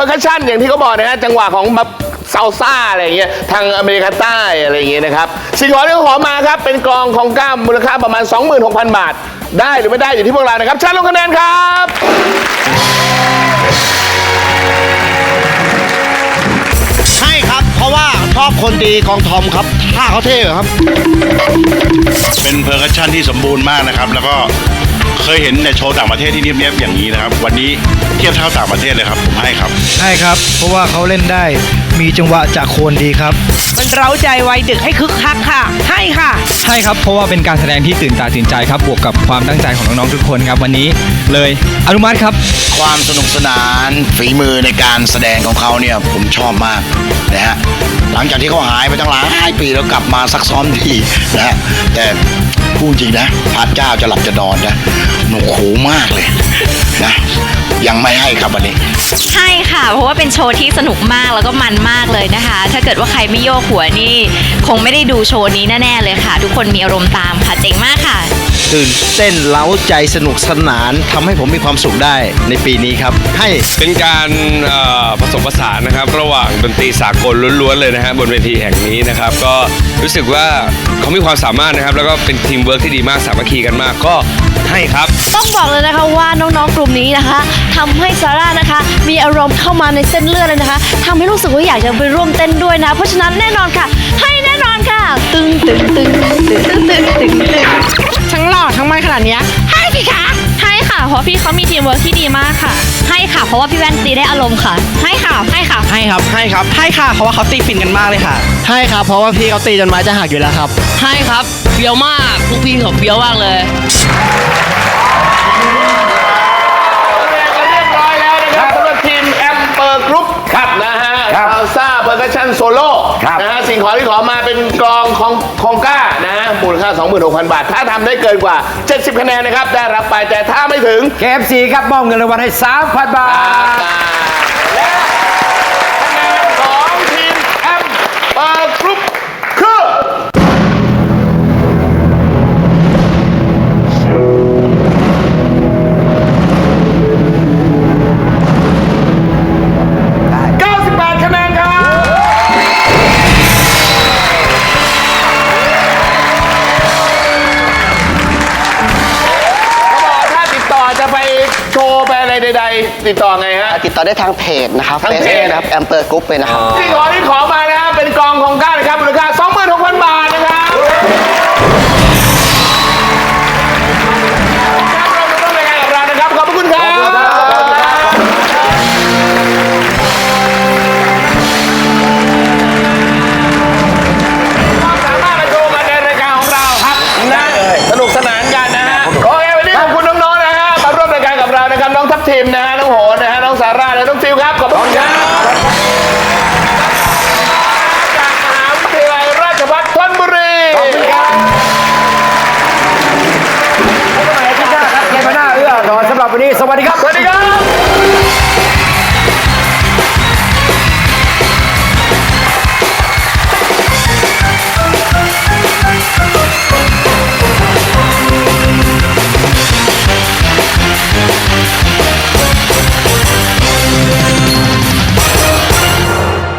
อร์คัชชันอย่างที่เขาบอกนะฮะจังหวะของแบบซาลซ่าอะไรอย่างเงี้ยทางอเมริกาใต้อะไรอย่างเงี้ยนะครับสิ่งของที่เขาขอมาครับเป็นกลองของก้ามมูลค่าประมาณ 26,000 บาท ได้หรือไม่ได้อยู่ที่พวกเรานะครับเชิญลงคะแนนครับให้ครับ เพราะว่าชอบคนตีกองทอมครับท่าเขาเท่ครับ เป็นเพอร์คัชชันที่สมบูรณ์มากนะครับ แล้วก็ เคยเห็นในโชว์ต่างประเทศที่เนียบๆอย่างนี้นะครับ วันนี้เทียบเท่าต่างประเทศเลยครับผมให้ครับใช่ครับ เพราะว่าเขาเล่นได้มีจังหวะจากโคนดีครับ มันเร้าใจวัยดึกให้คึกคักค่ะ ให้ค่ะ ใช่ครับ เพราะว่าเป็นการแสดงที่ตื่นตาตื่นใจครับ บวกกับความตั้งใจของน้องๆทุกคนครับ วันนี้เลยอนุมัติครับ ความสนุกสนานฝีมือในการแสดงของเขาเนี่ยผมชอบมากนะฮะหลังจากที่เขาหายไปตั้งหลายปีแล้วกลับมาซักซ้อมทีนะฮะแต่ พูดจริงนะพระเจ้าจะหลับจะนอนนะหนูโขมากเลยนะยังไม่ให้ครับวันนี้ ใช่ค่ะ เพราะว่าเป็นโชว์ที่สนุกมากแล้วก็มันมากเลยนะคะ ถ้าเกิดว่าใครไม่โยกหัวนี่ คงไม่ได้ดูโชว์นี้แน่ๆเลยค่ะ ทุกคนมีอารมณ์ตามค่ะเจ๋งมากค่ะ ตื่นเต้นเล้าใจสนุกสนานทำให้ผมมีความสุขได้ในปีนี้ครับ ให้เป็นการผสมผสานนะครับ ระหว่างดนตรีสากลล้วนๆเลยนะฮะบนเวทีแห่งนี้นะครับ ก็รู้สึกว่าเขามีความสามารถนะครับ แล้วก็เป็นทีมเวิร์กที่ดีมากสามัคคีกันมากก็ให้ครับ ต้องบอกเลยนะคะว่าน้องๆ กลุ่มนี้นะคะทำให้ซาร่านะคะ มีอารมณ์เข้ามาในเส้นเลือดเลยนะคะทำให้รู้สึกว่าอยากจะไปร่วมเต้นด้วยนะ เพราะฉะนั้นแน่นอนค่ะ ให้แน่นอนค่ะ ตึงตึงตึงตึงตึงตึงตึง หล่อทั้งมันขนาดเนี้ยให้สิคะให้ค่ะ เพราะพี่เขามีทีมเวิร์กที่ดีมากค่ะ ให้ค่ะ เพราะว่าพี่แว่นตีได้อารมณ์ค่ะ ให้ค่ะ ให้ค่ะ ให้ครับ ให้ครับ ให้ค่ะ เพราะว่าเขาตีฟินกันมากเลยค่ะ ให้ครับ เพราะว่าพี่เขาตีจนไม้จะหักอยู่แล้วครับ ให้ครับเฟี้ยวมากพวกพี่เขาเฟี้ยวมากเลยคะแนนกันเรียบร้อยแล้วนะครับสำหรับทีมแอมเปอร์กรุ๊ปครับนะฮะซาลซ่าเพอร์คัชชันโซโล่นะฮะสิ่งของที่ขอมาเป็นกลองของคองก้านะฮะ มูลค่า 26,000 บาท ถ้าทำได้เกินกว่า 70 คะแนนนะครับ ได้รับไปแต่ถ้าไม่ถึง KFC ครับมอบเงินรางวัลให้ 3,000 บาทและ ติดต่อไงฮะ ติดต่อได้ทางเพจนะครับทางเพจ นะครับแอมเปอร์กรุ๊ปเลยนะครับสิ่งของที่ขอมานะครับเป็นกองของก้านะครับมูลค่า26,000 บาท